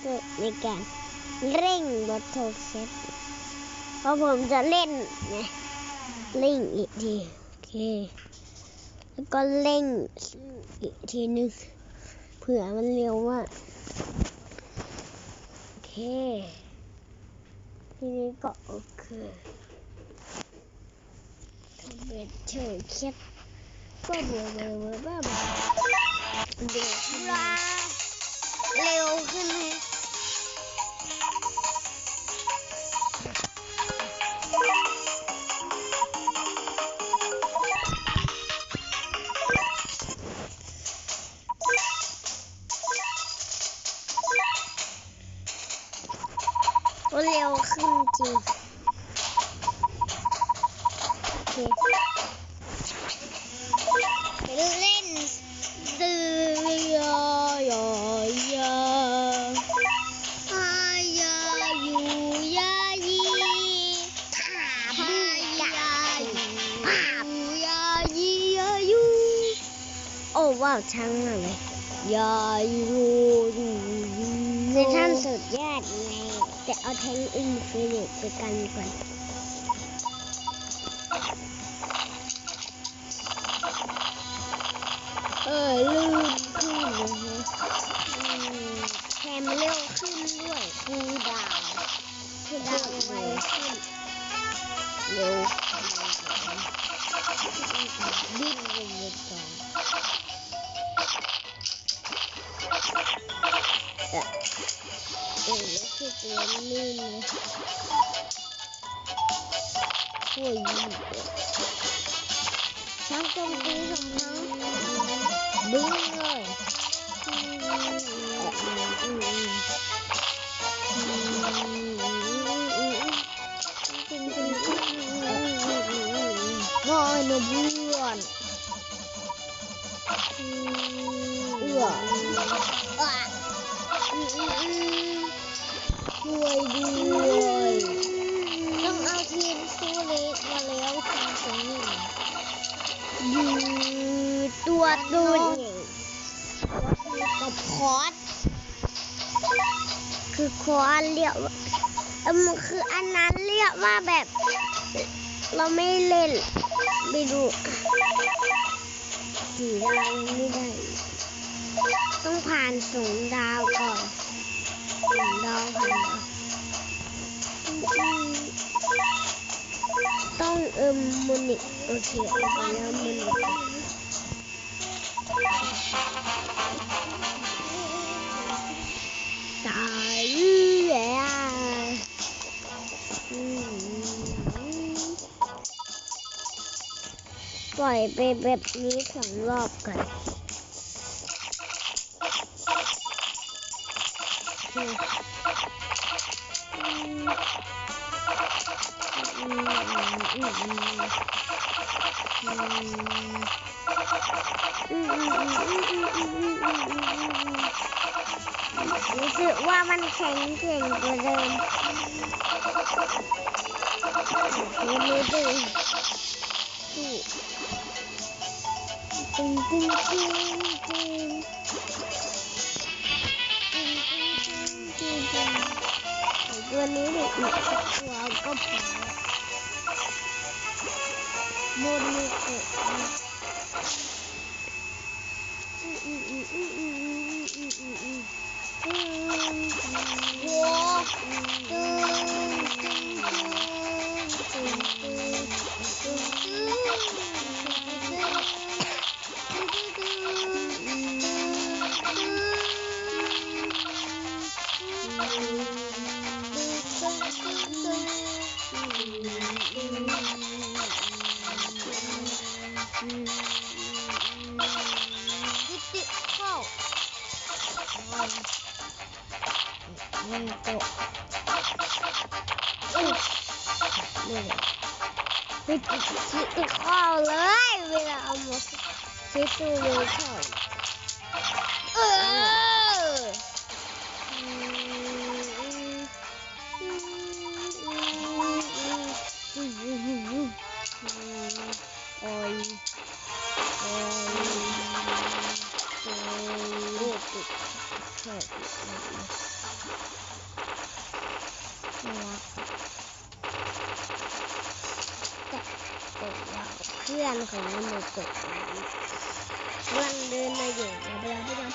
เกิดในการเร่งบทโทเซตเพราะผมจะเล่นไงเร่งอีกทีโอเคแล้วก็เร่งอีกทีนึงเผื่อมันเร็วมากโอเค ทีนี้ก็โอเคทำเป็นเฉยเครียดก็เบื่อเบื่อเบื่อบ้าบ้าเดี๋ยวลาเร็ว 快哦，快哦！ ว้าวช่างมากเลยยายูในท่านสุดยอดไงแต่เอาแทงอินฟินิตไปกันก่อนเออลื่นขึ้นนะฮะอืมแถมเร็วขึ้นด้วยคูลดาวน์คูลดาวน์ไวขึ้นเร็วขึ้นดิ้นลงไปก่อน Блин. Ой, Sáng trong cái dòng nó Đúng buồn วยยิงช่างโจมตีของน้องบึ้งเลยน้อยนเพื่อนเอื้อช่วยด้วยต้องเอาทีมซูเล็กมาแล้วทีมสงหนึ่งยืดตัวตุนกับคอสคือคอสเรียกว่าเออมันคืออันนั้นเรียกว่าแบบ เราไม่เล่นไปดูสี่ดาวไม่ได้ ต้องผ่านสองดาวก่อน สองดาวผ่านต้องเอิมมูนิกโอเคเอาไปแล้วมูนิกตายแล้วปล่อยไปแบบนี้สองรอบกัน รู้สึกว่ามันแข็งแกร่งกว่าเดิมดูมือดึงสู้ตึงตึงตึงตึงตึงตึงตึงตึงตัวนี้เด็กอีกสักตัวก็พอ ボールに行く。うんうんうんうん。嗯，对，嗯，好累。嗯，嗯，嗯，嗯，好累。为了我术结束，就唱。 พื่อนของโมโกะกำลังเดินมาอยู่เราไปแล้ว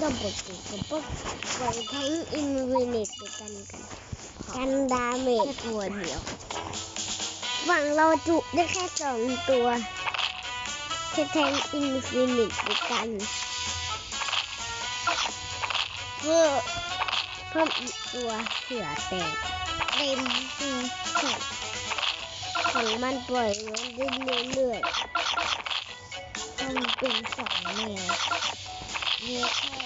พี่น้องอุ๊ยซาบุกุยอะอุ๊ยสบู่เอ้ยเอ้ยเอ้ยบ้าเบอร์เบอร์เบอร์บ้าเบอร์เบอร์เปล่อยทั้งอินฟินิตไปกันกันกันดาเมจตัวเดียวฝั่งเราจุได้แค่สองตัวแค่แทงอินฟินิตไปกันเพื่อเพิ่มอีกตัวเผื่อแตกเต็มอืมใช่ของมันปล่อยเงินได้เรื่อยๆมันเป็นสองแนวเนื้อแค่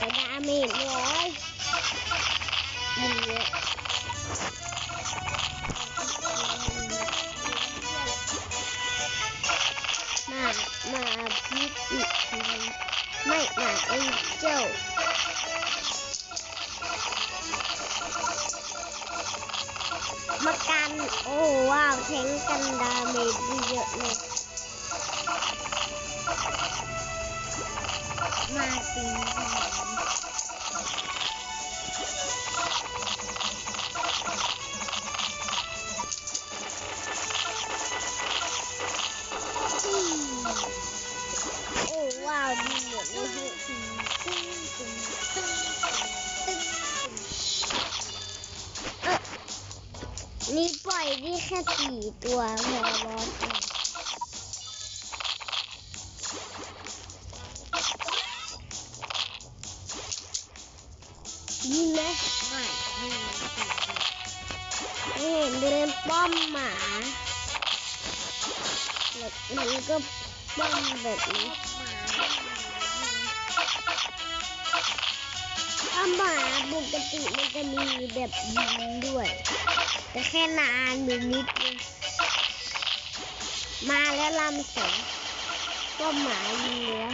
กระดาเมจร้อย นี่แค่สี่ตัวพอรอดเองยิงไหมไม่ไม่ไม่เห็นเดินป้อมหมาแล้วมันก็ป้อมแบบนี้ถ้าหมาปกติมันจะมีแบบยิงด้วย แต่แค่นานหรือนิดนึงมาแล้วลำสองก็หมายิงแล้ว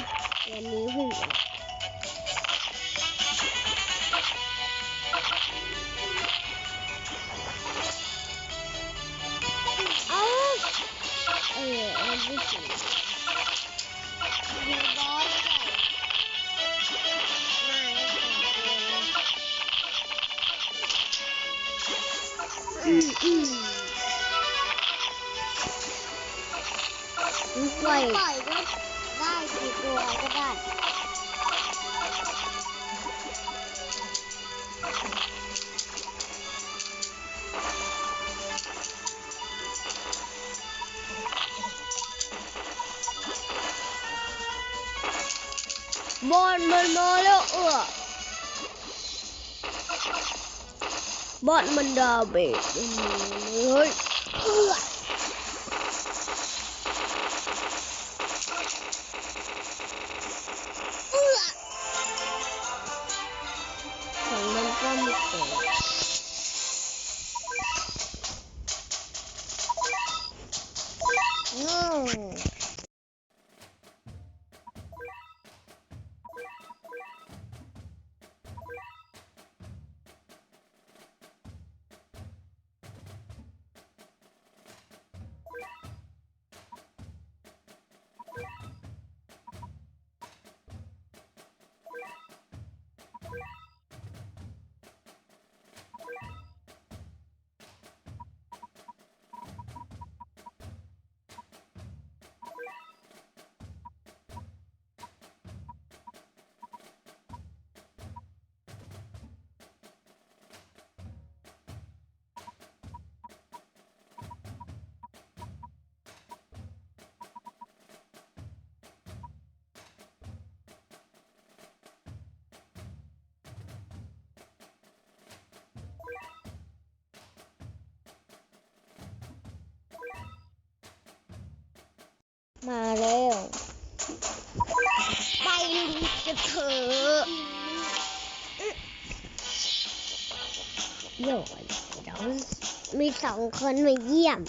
วันนี้เพิ่งออกเอเออไม่ถึง บอลมันดาเบจเฮ้ย มาแล้ว ไปกันเถอะโยนเดี๋ยวมีสองคนมาเยี่ยม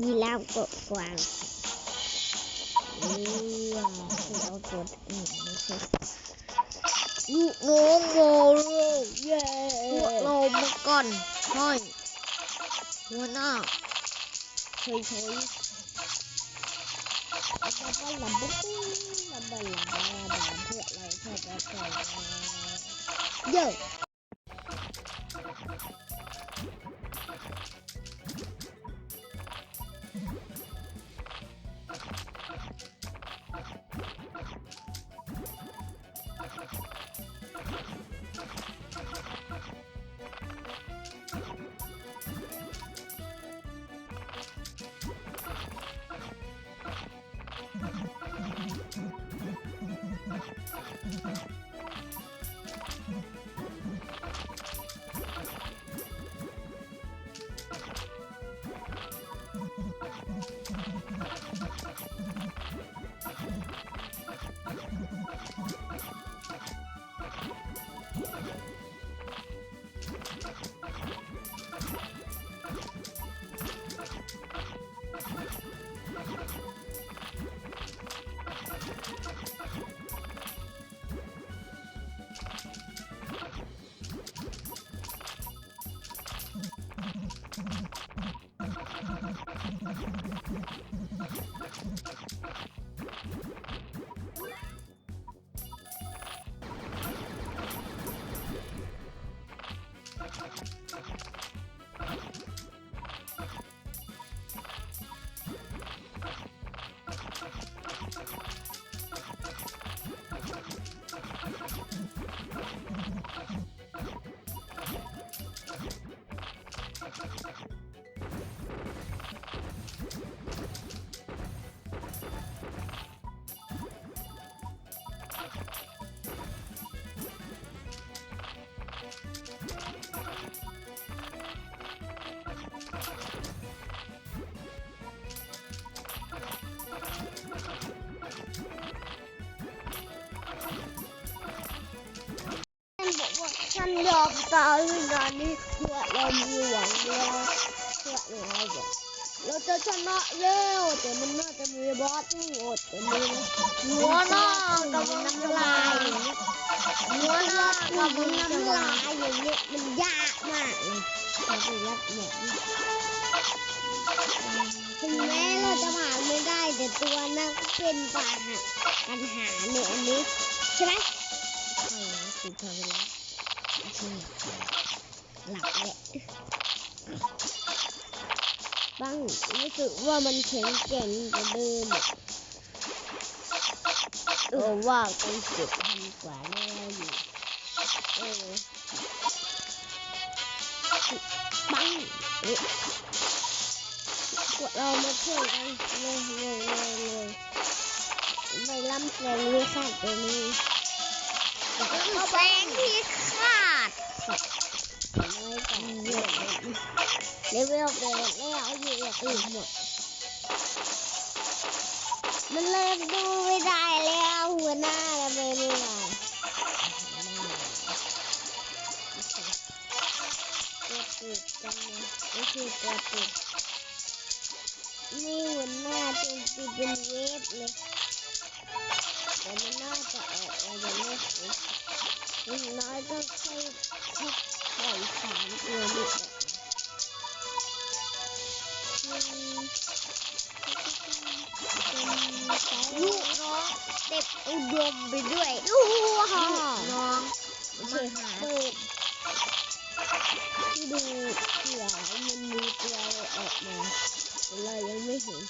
มีลาวกบกวางอะคือเรากดอืมไม่ใช่ลูกน้องโมเลยเย้พวกเรามาก่อนห้อยหัวหน้าเฉยเฉยลำบากลำบากลำบากลำบากลำบากเพื่อเราชอบเราเยอะ ตายงานนี้เพื่อเรามีหวังแล้วเพื่อเราแบบเราจะชนะแล้วแต่มันน่าจะมีบอสที่โหดแต่มีหัวหน้ากำลังน้ำลายหัวหน้ากำลังน้ำลายอย่างเงี้ยมันยากมากเลยเราไปรับแบบนี้ถึงแม้เราจะผ่านไม่ได้แต่ตัวนั้นก็เป็นปัญหาปัญหาเนี่ยอันนี้ใช่ไหมใช่แล้วคือพอเว หลับแหละบ้างรู้สึกว่ามันแข็งแกร่งกว่าเดิมเออว่าไปเจ็บพันกว่าแล้วอยู่เออปังเอ๊ะพวกเรามาช่วยกันเลยเลยเลยเลยไม่ล้ำแรงเลยค่ะตัวนี้แสงที่ขาดน้อย แต่เยอะเลเวลเปิดแล้วอยู่อย่างอื่นหมด มันเริ่มดูไม่ได้แล้วหัวหน้าทำไมไม่ได้ตัวติดกันนะไม่ใช่ตัวติดนี่หัวหน้าโจมตีเป็นเวฟเลยแต่มันน่าจะออกอย่างไม่ครบอย่างน้อยก็ใช้ แค่อยสามตัวนี้ออกลูกน้องเต็บอุดมไปด้วยลูกน้องมาหาเปิดดูเผื่อมันมีตัวอะไรออกมาแต่เรายังไม่เห็น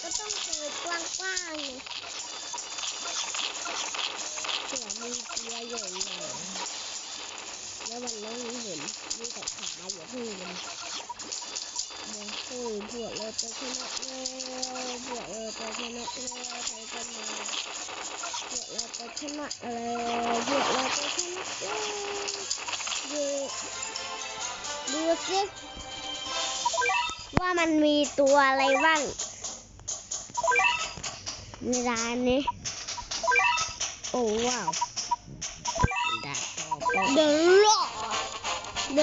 ก็ต้องเปิดกว้างๆไงเผื่อมีตัวใหญ่แล้วมันไม่เห็นมีแต่ขาอย่าเพิ่มันมาเฮ้ยพวกเราจะชนะแล้วพวกเราจะชนะแล้วใครจะมาพวกเราจะชนะแล้วพวกเราจะชนะแล้วดูดูสิว่ามันมีตัวอะไรบ้างเวลานนี้ โอ้ว้าวานต่อไปเด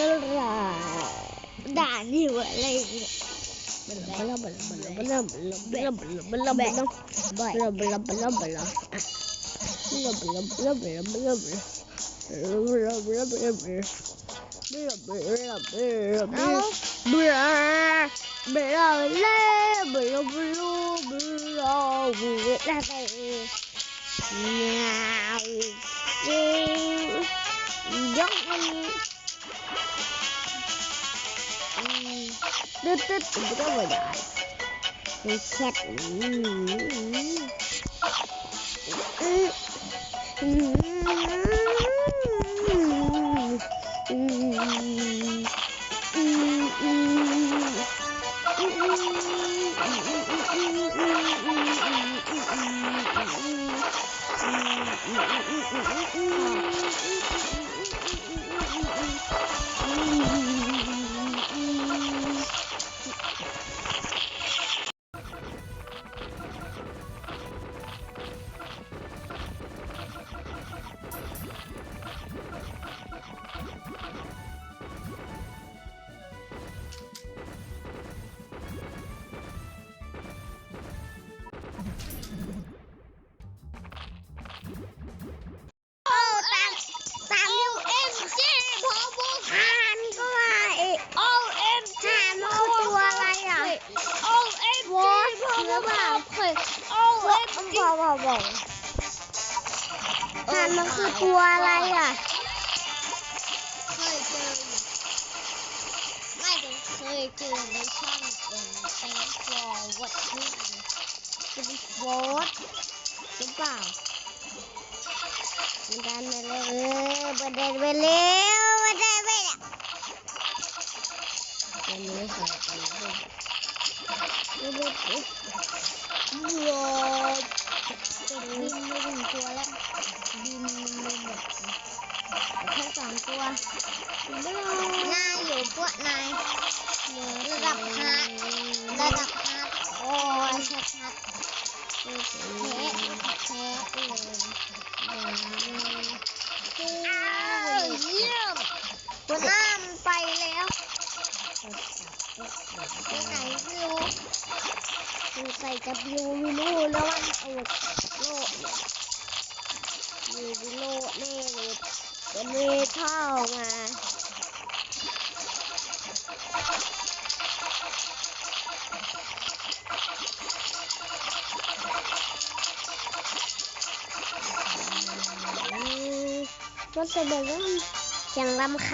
ิ นรอเดิน จอในช่องเอ็นแตงฟอร์วัดนี่จะเป็นโฟสหรือเปล่ามันดันไปเลยเออบันไดไปเร็วบันไดไปแล้ววันนี้ใส่กันเลยดูดูดูว้าวจะบินไม่ถึงตัวแล้วบินเลยหมดแค่สองตัวบ๊ายบายนายอยู่พวกนาย ระดับฮาร์ดระดับฮาร์ดโอ้ยชัดชัดๆแพ้แพ้เลยอ้าวเยี่ยมตัวหน้ามันไปแล้วไปไหนไม่รู้มันใส่กับยูไม่รู้แล้วมันเอาโลดยูวิโลแน่เลยเป็นเวท่ามา จะบอกว่าเสียงรำคาญ